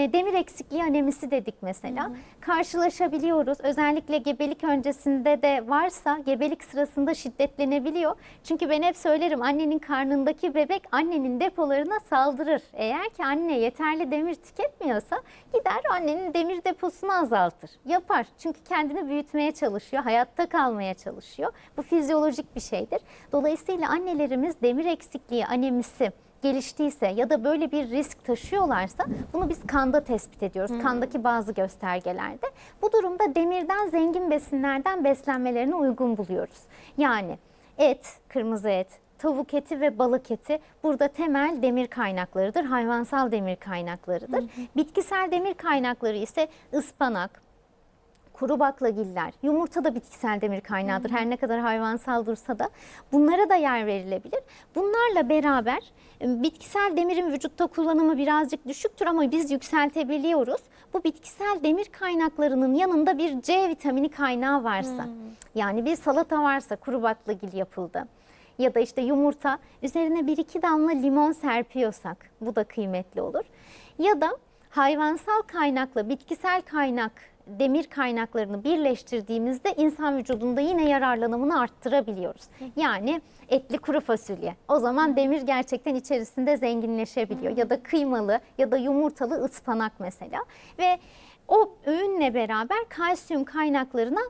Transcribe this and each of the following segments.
e, demir eksikliği anemisi dedik mesela. Karşılaşabiliyoruz. Özellikle gebelik öncesinde de varsa gebelik sırasında şiddetlenebiliyor. Çünkü ben hep söylerim annenin karnındaki bebek annenin depolarına saldırır. Eğer ki anne yeterli demir tüketmiyorsa gider annenin demir deposunu azaltır. Yapar. Çünkü kendini büyütmeye çalışıyor, hayatta kalmaya çalışıyor. Bu fizyolojik bir şeydir. Dolayısıyla annelerimiz demir eksikliği anemisi geliştiyse ya da böyle bir risk taşıyorlarsa bunu biz kanda tespit ediyoruz. Kandaki bazı göstergelerde. Bu durumda demirden zengin besinlerden beslenmelerine uygun buluyoruz. Yani et, kırmızı et, tavuk eti ve balık eti burada temel demir kaynaklarıdır. Hayvansal demir kaynaklarıdır. Bitkisel demir kaynakları ise ıspanak, kuru baklagiller, yumurta da bitkisel demir kaynağıdır. Her ne kadar hayvansal dursa da bunlara da yer verilebilir. Bunlarla beraber e, bitkisel demirin vücutta kullanımı birazcık düşüktür ama biz yükseltebiliyoruz. Bu bitkisel demir kaynaklarının yanında bir C vitamini kaynağı varsa, yani bir salata varsa kuru baklagil yapıldı ya da işte yumurta üzerine bir iki damla limon serpiyorsak bu da kıymetli olur. Ya da hayvansal kaynakla bitkisel kaynak demir kaynaklarını birleştirdiğimizde insan vücudunda yine yararlanımını arttırabiliyoruz. Yani etli kuru fasulye. O zaman demir gerçekten içerisinde zenginleşebiliyor. Ya da kıymalı ya da yumurtalı ıspanak mesela. Ve o öğünle beraber kalsiyum kaynaklarına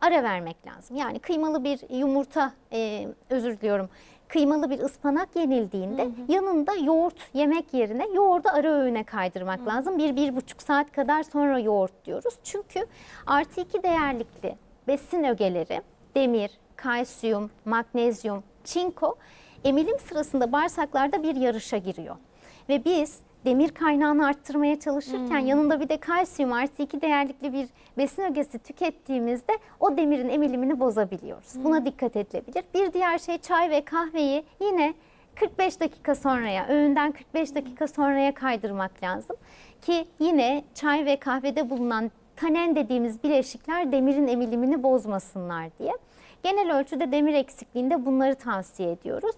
ara vermek lazım. Yani kıymalı bir yumurta, e, özür diliyorum, kıymalı bir ıspanak yenildiğinde yanında yoğurt yemek yerine yoğurdu ara öğüne kaydırmak lazım. Bir, bir buçuk saat kadar sonra yoğurt diyoruz. Çünkü artı iki değerlikli besin ögeleri, demir, kalsiyum, magnezyum, çinko emilim sırasında bağırsaklarda bir yarışa giriyor. Ve biz demir kaynağını arttırmaya çalışırken yanında bir de kalsiyum artı iki değerlikli bir besin ögesi tükettiğimizde o demirin emilimini bozabiliyoruz. Buna dikkat edilebilir. Bir diğer şey çay ve kahveyi yine 45 dakika sonraya, öğünden 45 dakika sonraya kaydırmak lazım. Ki yine çay ve kahvede bulunan tanen dediğimiz bileşikler demirin emilimini bozmasınlar diye. Genel ölçüde demir eksikliğinde bunları tavsiye ediyoruz.